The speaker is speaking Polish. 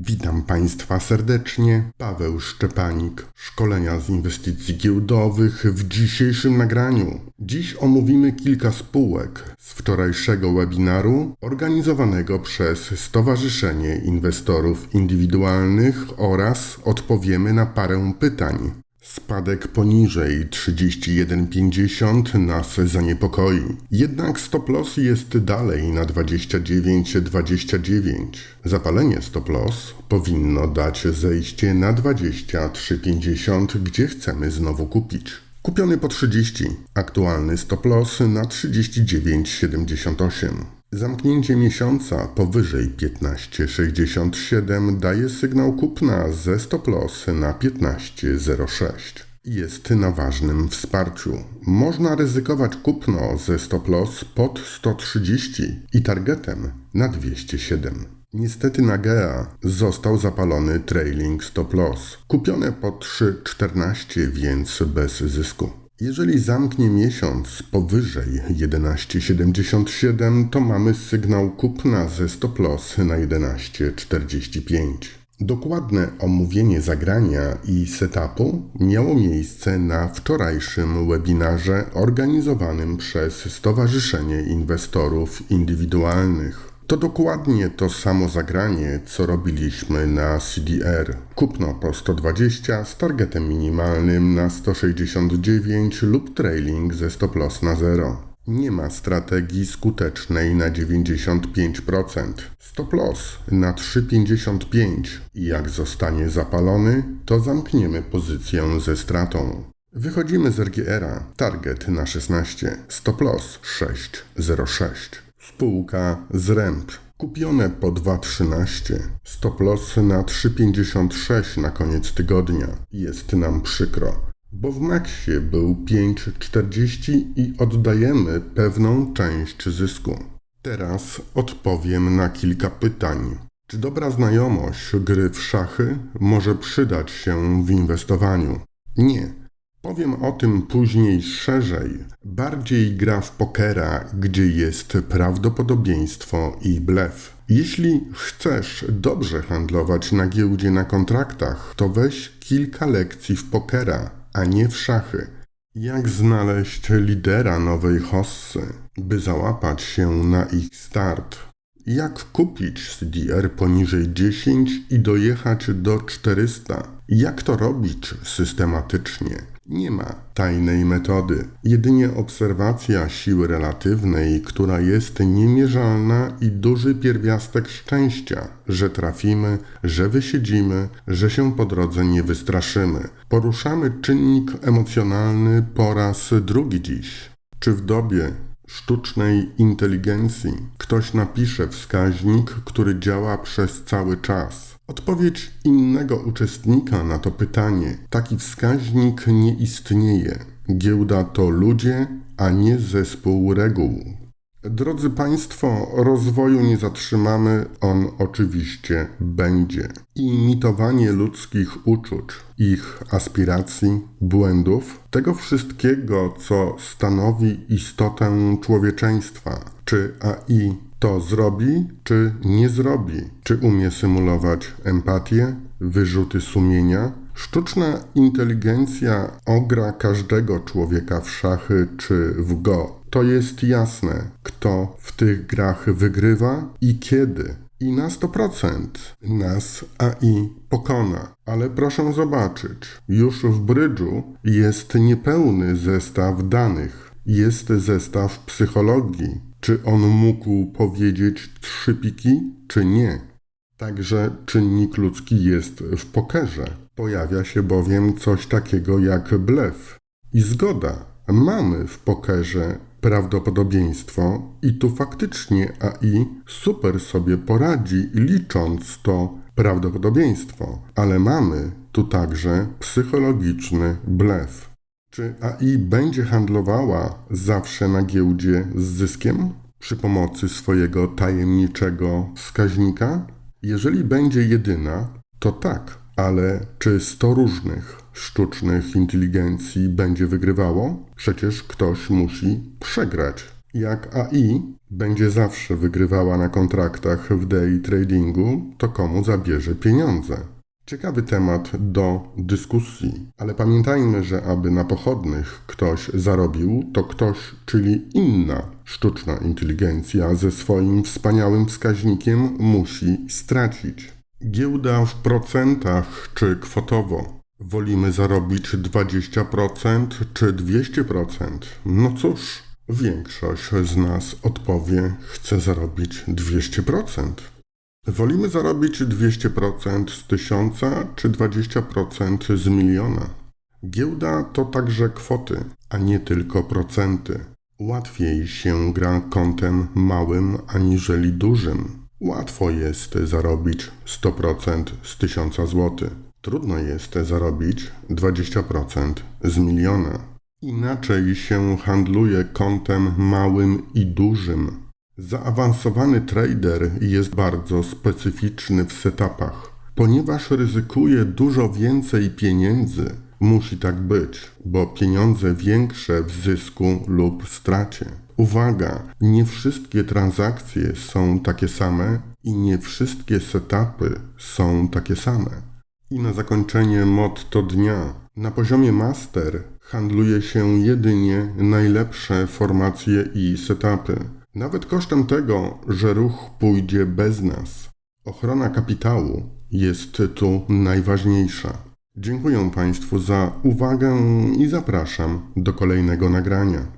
Witam Państwa serdecznie. Paweł Szczepanik, szkolenia z inwestycji giełdowych w dzisiejszym nagraniu. Dziś omówimy kilka spółek z wczorajszego webinaru organizowanego przez Stowarzyszenie Inwestorów Indywidualnych oraz odpowiemy na parę pytań. Spadek poniżej 31,50 nas zaniepokoi. Jednak stop loss jest dalej na 29,29. Zapalenie stop loss powinno dać zejście na 23,50, gdzie chcemy znowu kupić. Kupiony po 30, aktualny stop loss na 39,78. Zamknięcie miesiąca powyżej 15,67 daje sygnał kupna ze stop loss na 15,06. Jest na ważnym wsparciu. Można ryzykować kupno ze stop loss pod 130 i targetem na 207. Niestety na GEA został zapalony trailing stop loss. Kupione po 3,14, więc bez zysku. Jeżeli zamknie miesiąc powyżej 11,77, to mamy sygnał kupna ze stop loss na 11,45. Dokładne omówienie zagrania i setupu miało miejsce na wczorajszym webinarze organizowanym przez Stowarzyszenie Inwestorów Indywidualnych. To dokładnie to samo zagranie, co robiliśmy na CDR. Kupno po 120 z targetem minimalnym na 169 lub trailing ze stop loss na 0. Nie ma strategii skutecznej na 95%. Stop loss na 3,55 i jak zostanie zapalony, to zamkniemy pozycję ze stratą. Wychodzimy z RGR-a. Target na 16. Stop loss 6,06. Spółka Zręb. Kupione po 2,13. Stop loss na 3,56 na koniec tygodnia. Jest nam przykro, bo w maksie był 5,40 i oddajemy pewną część zysku. Teraz odpowiem na kilka pytań. Czy dobra znajomość gry w szachy może przydać się w inwestowaniu? Nie. Powiem o tym później szerzej. Bardziej gra w pokera, gdzie jest prawdopodobieństwo i blef. Jeśli chcesz dobrze handlować na giełdzie na kontraktach, to weź kilka lekcji w pokera, a nie w szachy. Jak znaleźć lidera nowej hossy, by załapać się na ich start? Jak kupić CDR poniżej 10 i dojechać do 400? Jak to robić systematycznie? Nie ma tajnej metody, jedynie obserwacja siły relatywnej, która jest niemierzalna i duży pierwiastek szczęścia, że trafimy, że wysiedzimy, że się po drodze nie wystraszymy. Poruszamy czynnik emocjonalny po raz drugi dziś. Czy w dobie sztucznej inteligencji ktoś napisze wskaźnik, który działa przez cały czas? Odpowiedź innego uczestnika na to pytanie: taki wskaźnik nie istnieje. Giełda to ludzie, a nie zespół reguł. Drodzy Państwo, rozwoju nie zatrzymamy, on oczywiście będzie. Imitowanie ludzkich uczuć, ich aspiracji, błędów, tego wszystkiego, co stanowi istotę człowieczeństwa, czy AI to zrobi, czy nie zrobi, czy umie symulować empatię, wyrzuty sumienia. Sztuczna inteligencja ogra każdego człowieka w szachy czy w go. To jest jasne, kto w tych grach wygrywa i kiedy. I na 100% nas AI pokona. Ale proszę zobaczyć, już w brydżu jest niepełny zestaw danych. Jest zestaw psychologii, czy on mógł powiedzieć trzy piki, czy nie. Także czynnik ludzki jest w pokerze. Pojawia się bowiem coś takiego jak blef. I zgoda, mamy w pokerze prawdopodobieństwo i tu faktycznie AI super sobie poradzi licząc to prawdopodobieństwo, ale mamy tu także psychologiczny blef. Czy AI będzie handlowała zawsze na giełdzie z zyskiem przy pomocy swojego tajemniczego wskaźnika? Jeżeli będzie jedyna, to tak, ale czy 100 różnych sztucznych inteligencji będzie wygrywało? Przecież ktoś musi przegrać. Jak AI, będzie zawsze wygrywała na kontraktach w day tradingu, to komu zabierze pieniądze? Ciekawy temat do dyskusji, ale pamiętajmy, że aby na pochodnych ktoś zarobił, to ktoś, czyli inna sztuczna inteligencja ze swoim wspaniałym wskaźnikiem musi stracić. Giełda w procentach czy kwotowo? Wolimy zarobić 20% czy 200%? No cóż, większość z nas odpowie, chce zarobić 200%. Wolimy zarobić 200% z tysiąca czy 20% z miliona. Giełda to także kwoty, a nie tylko procenty. Łatwiej się gra kątem małym aniżeli dużym. Łatwo jest zarobić 100% z 1000 zł. Trudno jest zarobić 20% z miliona. Inaczej się handluje kątem małym i dużym. Zaawansowany trader jest bardzo specyficzny w setupach, ponieważ ryzykuje dużo więcej pieniędzy. Musi tak być, bo pieniądze większe w zysku lub stracie. Uwaga, nie wszystkie transakcje są takie same i nie wszystkie setupy są takie same. I na zakończenie motto dnia. Na poziomie master handluje się jedynie najlepsze formacje i setupy. Nawet kosztem tego, że ruch pójdzie bez nas. Ochrona kapitału jest tu najważniejsza. Dziękuję Państwu za uwagę i zapraszam do kolejnego nagrania.